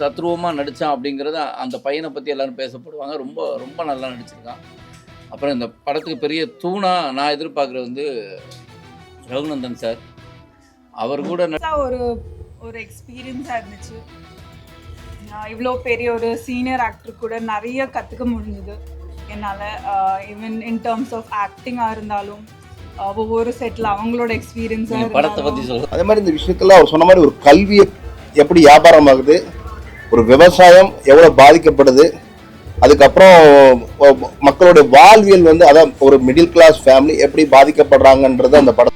தத்ரூபமாக நடித்தான் அப்படிங்கிறத அந்த பையனை பற்றி எல்லாரும் பேசப்படுவாங்க. ரொம்ப ரொம்ப நல்லா நடிச்சிருக்கான். அப்புறம் இந்த படத்துக்கு பெரிய தூணாக நான் எதிர்பார்க்குறது வந்து ரகுநந்தன் சார். அவர் கூட ஒரு ஒரு எக்ஸ்பீரியன்ஸாக இருந்துச்சு. நான் இவ்வளோ பெரிய ஒரு சீனியர் ஆக்டர் கூட நிறைய கற்றுக்க முடிஞ்சுது. என்னால் ஈவன் இன் டேர்ம்ஸ் ஆஃப் ஆக்டிங்காக இருந்தாலும் ஒவ்வொரு செட்டில் அவங்களோட எக்ஸ்பீரியன்ஸாக படத்தை பற்றி சொல்லுங்கள் அதே மாதிரி இந்த விஷயத்துல அவர் சொன்ன மாதிரி ஒரு கல்வி எப்படி வியாபாரம் ஆகுது? ஒரு விவசாயம் எவ்வளோ பாதிக்கப்படுது அதுக்கப்புறம் மக்களுடைய வாழ்வியல் வந்து அதான் ஒரு மிடில் கிளாஸ் ஃபேமிலி எப்படி பாதிக்கப்படுறாங்கன்றது அந்த படம்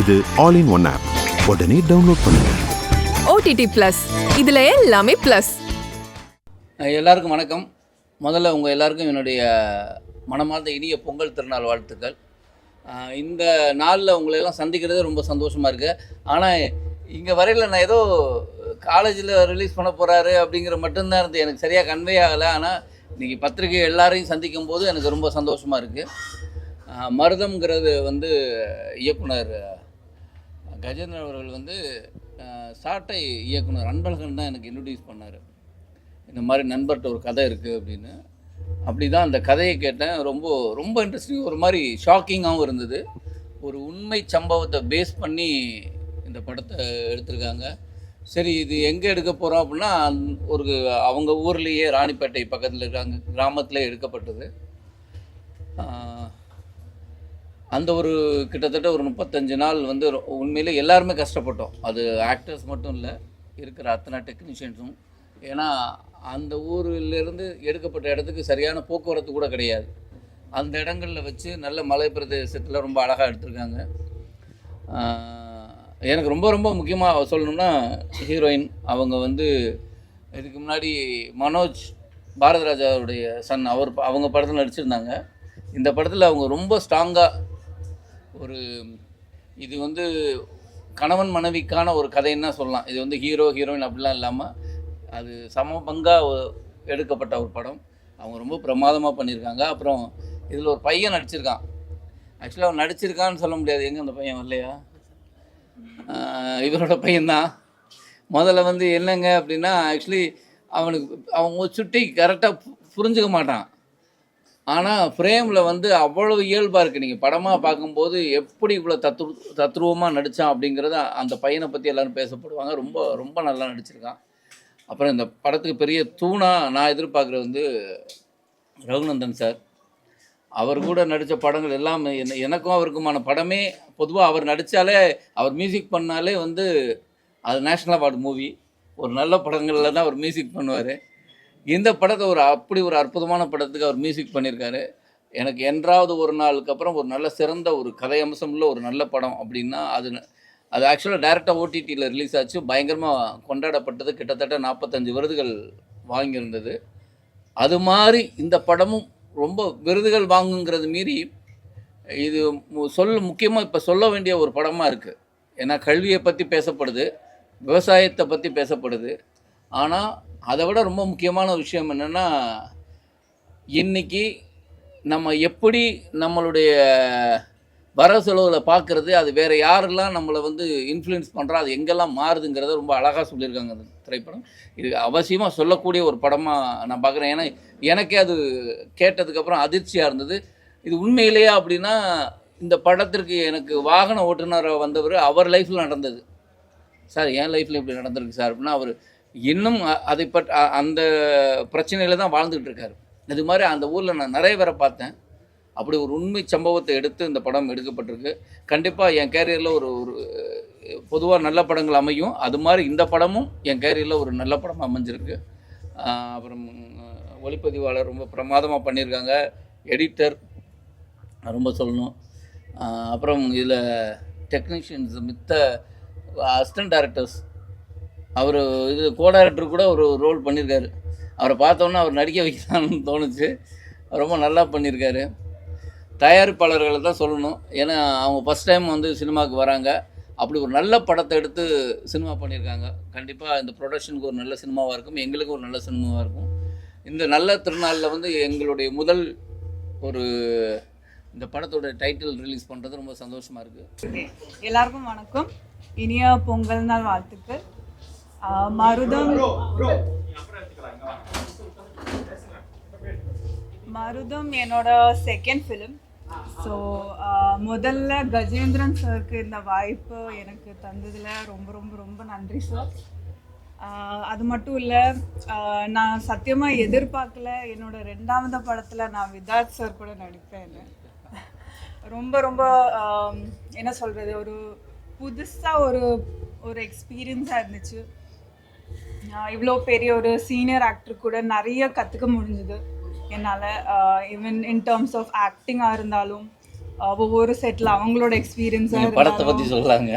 இது ஆல் இன் ஒன் ஆப் உடனே டவுன்லோட் பண்ணுங்க. ஓடிடி பிளஸ் இதுல எல்லாமே பிளஸ் எல்லாருக்கும் வணக்கம். முதல்ல உங்கள் எல்லாருக்கும் என்னுடைய மனமார்ந்த இனிய பொங்கல் திருநாள் வாழ்த்துக்கள். இந்த நாளில் உங்களை எல்லாம் சந்திக்கிறது ரொம்ப சந்தோஷமாக இருக்குது ஆனால் இங்கே வரையில் நான் ஏதோ காலேஜில் ரிலீஸ் பண்ண போகிறாரு அப்படிங்கிற மட்டும்தான் இருந்து எனக்கு சரியாக கன்வே ஆகலை. ஆனால் இன்றைக்கி பத்திரிகை எல்லாரையும் சந்திக்கும் போது எனக்கு ரொம்ப சந்தோஷமாக இருக்குது மருதம்ங்கிறது வந்து இயக்குனர் கஜேந்திரன் அவர்கள் வந்து சாட்டை இயக்குனர் அன்பழகன் தான் எனக்கு இன்ட்ரடியூஸ் பண்ணார். இந்த மாதிரி நண்பர்கிட்ட ஒரு கதை இருக்குது அப்படின்னு. அப்படி தான் அந்த கதையை கேட்டேன். ரொம்ப ரொம்ப இன்ட்ரெஸ்டிங் ஒரு மாதிரி ஷாக்கிங்காகவும் இருந்தது. ஒரு உண்மை சம்பவத்தை பேஸ் பண்ணி இந்த படத்தை எடுத்திருக்காங்க. சரி இது எங்கே எடுக்க போகிறோம் அப்படின்னா ஒரு அவங்க ஊர்லேயே ராணிப்பேட்டை பக்கத்தில் இருக்காங்க கிராமத்தில் எடுக்கப்பட்டது. அந்த ஒரு கிட்டத்தட்ட ஒரு முப்பத்தஞ்சு நாள் வந்து உண்மையில் உண்மையிலே எல்லாருமே கஷ்டப்பட்டோம். அது ஆக்டர்ஸ் மட்டும் இல்லை இருக்கிற அத்தனை டெக்னீஷியன்ஸும் ஏன்னா அந்த ஊரிலிருந்து எடுக்கப்பட்ட இடத்துக்கு சரியான போக்குவரத்து கூட கிடையாது. அந்த இடங்களில் வச்சு நல்ல மலை பிரதேசத்தில் ரொம்ப அழகாக எடுத்திருக்காங்க. எனக்கு ரொம்ப ரொம்ப முக்கியமாக சொல்லணும்னா ஹீரோயின் அவங்க வந்து இதுக்கு முன்னாடி மனோஜ் பாரதிராஜாவுடைய சன் அவர் ப- அவங்க படத்தில் நடிச்சிருந்தாங்க. இந்த படத்தில் அவங்க ரொம்ப ஸ்ட்ராங்காக ஒரு இது வந்து கணவன் மனைவிக்கான ஒரு கதைன்னு தான் சொல்லலாம். இது வந்து ஹீரோ ஹீரோயின் அப்படிலாம் இல்லாமல் அது சம பங்காக எடுக்கப்பட்ட ஒரு படம். அவங்க ரொம்ப பிரமாதமாக பண்ணியிருக்காங்க. அப்புறம் இதில் ஒரு பையன் நடிச்சிருக்கான். ஆக்சுவலாக அவன் நடிச்சிருக்கான்னு சொல்ல முடியாது. எங்கே அந்த பையன் இல்லையா இவரோட பையன்தான். முதல்ல வந்து என்னங்க அப்படின்னா ஆக்சுவலி அவனுக்கு அவங்க சுட்டி கரெக்டாக புரிஞ்சுக்க மாட்டான். ஆனால் ஃப்ரேமில் வந்து அவ்வளோ இயல்பாக இருக்குது நீங்கள் படமாக பார்க்கும்போது எப்படி இவ்வளோ தத்ரு தத்ரூபமாக நடித்தான் அப்படிங்கிறத அந்த பையனை பற்றி எல்லோரும் பேசப்படுவாங்க. ரொம்ப ரொம்ப நல்லா நடிச்சிருக்கான். அப்புறம் இந்த படத்துக்கு பெரிய தூணாக நான் எதிர்பார்க்குறது வந்து ரகுநந்தன் சார். அவர் கூட நடித்த படங்கள் எல்லாம் என்ன- எனக்கும் அவருக்குமான படமே பொதுவாக அவர் நடித்தாலே அவர் மியூசிக் பண்ணாலே வந்து அது நேஷ்னல் அவார்டு மூவி ஒரு நல்ல படங்களில் தான் அவர் மியூசிக் பண்ணுவார். இந்த படத்தை ஒரு அப்படி ஒரு அற்புதமான படத்துக்கு அவர் மியூசிக் பண்ணியிருக்காரு. எனக்கு என்றாவது ஒரு நாளுக்கு அப்புறம் ஒரு நல்ல சிறந்த ஒரு கதை அம்சமுள்ள ஒரு நல்ல படம் அப்படின்னா அது அது ஆக்சுவலாக டேரெக்டாக ஓடிடியில் ரிலீஸ் ஆச்சு. பயங்கரமாக கொண்டாடப்பட்டது. கிட்டத்தட்ட நாற்பத்தஞ்சு விருதுகள் வாங்கியிருந்தது. அது மாதிரி இந்த படமும் ரொம்ப விருதுகள் வாங்குங்கிறது மீறி இது சொல் சொல்ல முக்கியமாக இப்போ சொல்ல வேண்டிய ஒரு படமாக இருக்குது ஏன்னா கல்வியை பற்றி பேசப்படுது விவசாயத்தை பற்றி பேசப்படுது. ஆனால் அதை விட ரொம்ப முக்கியமான விஷயம் என்னென்னா இன்னைக்கு நம்ம எப்படி நம்மளுடைய வர செலவில் பார்க்குறது அது வேறு யாரெல்லாம் நம்மளை வந்து இன்ஃப்ளூயன்ஸ் பண்ணுறா அது எங்கெல்லாம் மாறுதுங்கிறத ரொம்ப அழகாக சொல்லியிருக்காங்க அந்த திரைப்படம். இது அவசியமாக சொல்லக்கூடிய ஒரு படமாக நான் பார்க்குறேன். ஏன்னா எனக்கே அது கேட்டதுக்கப்புறம் அதிர்ச்சியாக இருந்தது. இது உண்மையிலேயே அப்படின்னா இந்த படத்திற்கு எனக்கு வாகன ஓட்டுநராக வந்தவர் அவர் லைஃப்பில் நடந்தது. சார் என் லைஃப்பில் இப்படி நடந்திருக்கு சார் அப்படின்னா அவர் இன்னும் அதை பட் அந்த பிரச்சனையில் தான் வாழ்ந்துகிட்டு இருக்காரு. இது மாதிரி அந்த ஊரில் நான் நிறைய பேரை பார்த்தேன். அப்படி ஒரு உண்மை சம்பவத்தை எடுத்து இந்த படம் எடுக்கப்பட்டிருக்கு. கண்டிப்பாக என் கேரியரில் ஒரு ஒரு பொதுவாக நல்ல படங்கள் அமையும். அது மாதிரி இந்த படமும் என் கேரியரில் ஒரு நல்ல படம் அமைஞ்சிருக்கு. அப்புறம் ஒளிப்பதிவாளர் ரொம்ப பிரமாதமாக பண்ணியிருக்காங்க. எடிட்டர் ரொம்ப சொல்லணும். அப்புறம் இதில் டெக்னீஷியன்ஸ் மித்த அசிஸ்டன்ட் டேரக்டர்ஸ் அவர் இது கோ டைரக்டர் கூட ஒரு ரோல் பண்ணியிருக்காரு அவரை பார்த்தோன்னே அவர் நடிக்க வைக்கலாம்னு தோணுச்சு. ரொம்ப நல்லா பண்ணியிருக்காரு தயாரிப்பாளர்களை தான் சொல்லணும். ஏன்னா அவங்க ஃபஸ்ட் டைம் வந்து சினிமாவுக்கு வராங்க. அப்படி ஒரு நல்ல படத்தை எடுத்து சினிமா பண்ணியிருக்காங்க கண்டிப்பாக இந்த ப்ரொடக்ஷனுக்கு ஒரு நல்ல சினிமாவாக இருக்கும். எங்களுக்கு ஒரு நல்ல சினிமாவாக இருக்கும். இந்த நல்ல திருநாளில் வந்து எங்களுடைய முதல் ஒரு இந்த படத்தோட டைட்டில் ரிலீஸ் பண்ணுறது ரொம்ப சந்தோஷமாக இருக்குது எல்லாருக்கும் வணக்கம். இனிய பொங்கல் நாள் வாழ்த்துக்கள். மருதம். மருதம் என்னோட செகண்ட் ஃபிலிம் ஸோ முதல்ல கஜேந்திரன் சருக்கு இந்த வாய்ப்பு எனக்கு தந்ததில் ரொம்ப ரொம்ப ரொம்ப நன்றி சார் அது மட்டும் இல்லை நான் சத்தியமாக எதிர்பார்க்கல. என்னோட ரெண்டாவது படத்தில் நான் விதார்த் சார் கூட நடிப்பேன்னு ரொம்ப ரொம்ப என்ன சொல்கிறது ஒரு புதுசாக ஒரு ஒரு எக்ஸ்பீரியன்ஸாக இருந்துச்சு. இவ்வளோ பெரிய ஒரு சீனியர் ஆக்டர் கூட நிறைய கற்றுக்க முடிஞ்சுது. என்னால் ஈவன் இன் டேர்ம்ஸ் ஆஃப் ஆக்டிங்காக இருந்தாலும் ஒவ்வொரு செட்டில் அவங்களோட எக்ஸ்பீரியன்ஸாக படத்தை பற்றி சொல்கிறாங்க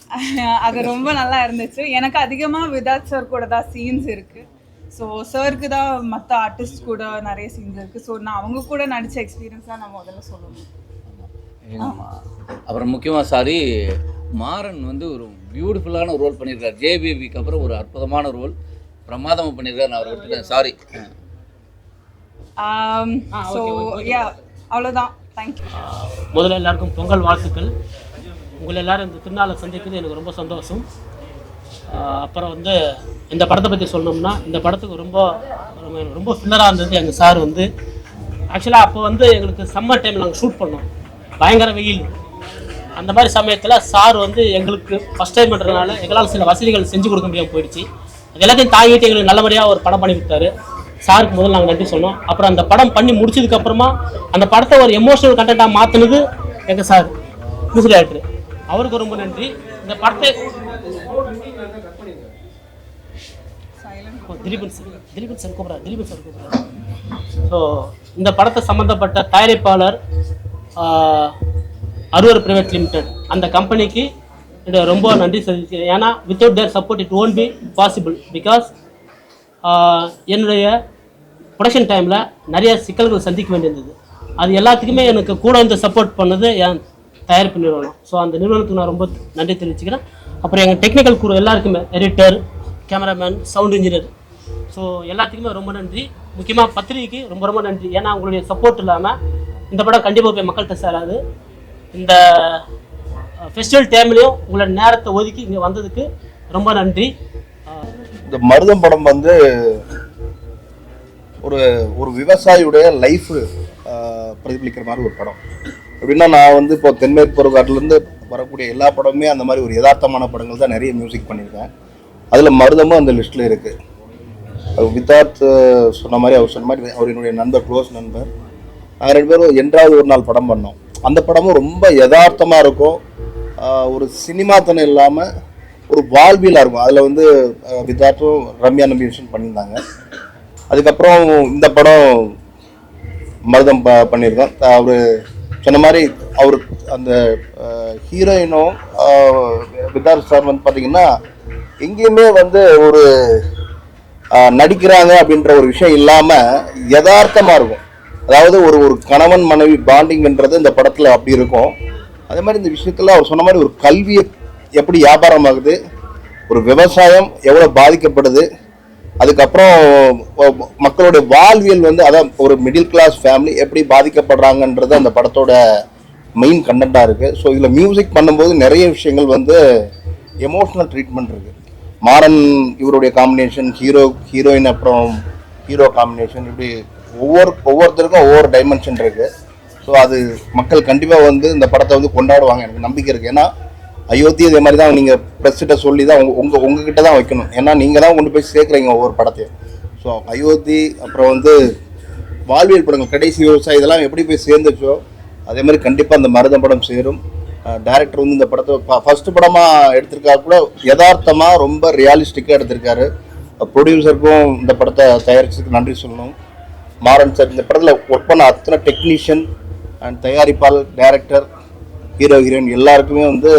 அது ரொம்ப நல்லா இருந்துச்சு. எனக்கு அதிகமாக விதாத் சார் கூட தான் சீன்ஸ் இருக்குது ஸோ சருக்கு தான் மற்ற ஆர்டிஸ்ட் கூட நிறைய சீன்ஸ் இருக்குது ஸோ நான் அவங்க கூட நடித்த எக்ஸ்பீரியன்ஸ் தான் நான் முதல்ல சொல்லணும். அப்புறம் முக்கியமாக சாரி மாறன் வந்து ஒரு பியூட்டிஃபுல்லான ரோல் பண்ணியிருக்காரு. ஜேபிபிக்கு அப்புறம் ஒரு அற்புதமான ரோல் பிரமாதமாக பண்ணியிருக்காரு. நான் அவரை விட்டுட்டேன். சாரி ஸோ யா அவ்வளோதான் தேங்க்யூ முதல்ல எல்லாருக்கும் பொங்கல் வாழ்த்துக்கள். உங்களை எல்லாரும் இந்த திருநாளை சந்திக்கிறது எனக்கு ரொம்ப சந்தோஷம். அப்புறம் வந்து இந்த படத்தை பற்றி சொல்லணும்னா இந்த படத்துக்கு ரொம்ப ரொம்ப ஃபில்லராக இருந்தது எங்கள் சார் வந்து. ஆக்சுவலாக அப்போ வந்து எங்களுக்கு சம்மர் டைம் நாங்கள் ஷூட் பண்ணோம். பயங்கர வெயில். அந்த மாதிரி சமயத்தில் சார் வந்து எங்களுக்கு ஃபஸ்ட் டைம் பண்ணுறதுனால எங்களால் சில வசதிகள் செஞ்சு கொடுக்க முடியாமல் போயிடுச்சு. அது எல்லாத்தையும் தாங்கிட்டு எங்களுக்கு நல்லபடியாக ஒரு படம் பண்ணி கொடுத்தாரு. சாருக்கு முதல்ல நாங்கள் நன்றி சொன்னோம். அப்புறம் அந்த படம் பண்ணி முடிச்சதுக்கப்புறமா அந்த படத்தை ஒரு எமோஷனல் கண்டென்ட்டாக மாற்றினது எங்கள் சார் மியூசிக் டேரக்டர் அவருக்கு ரொம்ப நன்றி. இந்த படத்தை ஓ, திலீபன் சார். திலீபன் சார் கூப்பிட்றா திலீபன் சார் கூப்பிட்றா. ஸோ இந்த படத்தை சம்மந்தப்பட்ட தயாரிப்பாளர் அருவர் பிரைவேட் லிமிடெட் அந்த கம்பெனிக்கு ரொம்ப நன்றி செலுத்திக்கிறேன் ஏன்னா without their support it won't be possible because என்னுடைய ப்ரொடக்ஷன் டைமில் நிறைய சிக்கல்கள் சந்திக்க வேண்டியிருந்தது. அது எல்லாத்துக்குமே எனக்கு கூட வந்து சப்போர்ட் பண்ணது என் தயாரிப்பு நிறுவனம். ஸோ அந்த நிறுவனத்துக்கு நான் ரொம்ப நன்றி தெரிவிச்சுக்கிறேன். அப்புறம் எங்கள் டெக்னிக்கல் குரு எல்லாருக்குமே editor cameraman sound engineer so எல்லாத்துக்குமே ரொம்ப நன்றி. முக்கியமாக பத்திரிகைக்கு ரொம்ப ரொம்ப நன்றி. ஏன்னா உங்களுடைய சப்போர்ட் இல்லாமல் இந்த படம் கண்டிப்பாக போய் மக்கள்கிட்ட சேராது. இந்த ஃபெஸ்டிவல் டைம்லேயும் உங்களோட நேரத்தை ஒதுக்கி இங்கே வந்ததுக்கு ரொம்ப நன்றி. இந்த மருதம் படம் வந்து ஒரு ஒரு விவசாயியுடைய லைஃப் பிரதிபலிக்கிற மாதிரி ஒரு படம். அப்படின்னா நான் வந்து இப்போ தென்மேற்கு பருவக்காட்டிலேருந்து வரக்கூடிய எல்லா படமுமே அந்த மாதிரி ஒரு யதார்த்தமான படங்கள் தான் நிறைய மியூசிக் பண்ணியிருக்கேன். அதில் மருதமும் அந்த லிஸ்ட்டில் இருக்குது வித்தார்த் சொன்ன மாதிரி அவர் சொன்ன மாதிரி அவர் என்னுடைய நண்பர் க்ளோஸ் நண்பர். நாங்கள் ரெண்டு பேரும் என்றாவது ஒரு நாள் படம் பண்ணோம். அந்த படமும் ரொம்ப யதார்த்தமாக இருக்கும். ஒரு சினிமாத்தனம் இல்லாமல் ஒரு வாழ்வியலாக இருக்கும். அதில் வந்து விதார்த்தும் வித்தார்த்தும் ரம்யா நம்பி பண்ணியிருந்தாங்க. அதுக்கப்புறம் இந்த படம் மருதம் ப பண்ணியிருக்கோம். அவர் சொன்ன மாதிரி அவர் அந்த ஹீரோயினும் வித்தார்த் சார் வந்து பார்த்தீங்கன்னா எங்கேயுமே வந்து ஒரு நடிக்கிறாங்க அப்படின்ற ஒரு விஷயம் இல்லாமல் யதார்த்தமாக இருக்கும். அதாவது ஒரு ஒரு கணவன் மனைவி பாண்டிங்ன்றது இந்த படத்தில் அப்படி இருக்கும். அதே மாதிரி இந்த விஷயத்தில் அவர் சொன்ன மாதிரி ஒரு கல்வியை எப்படி வியாபாரமாகுது ஒரு விவசாயம் எவ்வளோ பாதிக்கப்படுது அதுக்கப்புறம் மக்களுடைய வாழ்வியல் வந்து அதான் ஒரு மிடில் கிளாஸ் ஃபேமிலி எப்படி பாதிக்கப்படுறாங்கன்றது அந்த படத்தோட மெயின் கண்டென்ட்டாக இருக்குது ஸோ இதில் மியூசிக் பண்ணும்போது நிறைய விஷயங்கள் வந்து எமோஷ்னல் ட்ரீட்மெண்ட் இருக்குது மாறன் இவருடைய காம்பினேஷன் ஹீரோ ஹீரோயின் அப்புறம் ஹீரோ காம்பினேஷன் இப்படி ஒவ்வொரு ஒவ்வொருத்தருக்கும் ஒவ்வொரு டைமென்ஷன் இருக்குது ஸோ அது மக்கள் கண்டிப்பாக வந்து இந்த படத்தை வந்து கொண்டாடுவாங்க. எனக்கு நம்பிக்கை இருக்குது ஏன்னா அயோத்தி இதே மாதிரி தான் நீங்கள் ப்ரெஸ்கிட்ட சொல்லி தான் உங்கள் உங்கள் உங்ககிட்ட தான் வைக்கணும். ஏன்னா நீங்கள் தான் கொண்டு போய் சேர்க்குறீங்க ஒவ்வொரு படத்தையும். ஸோ அயோத்தி அப்புறம் வந்து வாழ்வியல் படங்கள் கடைசி விவசாயி இதெல்லாம் எப்படி போய் சேர்ந்துச்சோ அதே மாதிரி கண்டிப்பாக அந்த மருதம் படம் சேரும். டேரக்டர் வந்து இந்த படத்தை ஃபஸ்ட்டு படமாக எடுத்திருக்கா கூட யதார்த்தமாக ரொம்ப ரியாலிஸ்டிக்காக எடுத்திருக்காரு. ப்ரொடியூசருக்கும் இந்த படத்தை தயாரிச்சதுக்கு நன்றி சொல்லணும். மாறன் சார் இந்த படத்தில் ஒர்க் பண்ண அத்தனை டெக்னீஷியன் அண்ட் தயாரிப்பால் டைரக்டர் ஹீரோ ஹீரோயின் எல்லாருக்குமே வந்து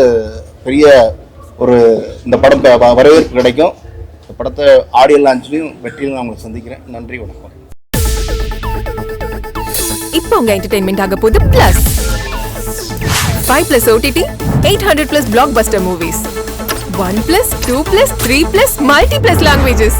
பெரிய ஒரு இந்த படம் வ- வரவேற்பு கிடைக்கும். இந்த படத்தை ஆடியோ லான்ச்லையும் வெற்றியும் நான் உங்களை சந்திக்கிறேன். நன்றி வணக்கம். இப்போ உங்க என்டர்டைன்மெண்ட் ஆக போகுது plus five plus OTT eight hundred plus blockbuster movies one plus two plus three plus multi plus languages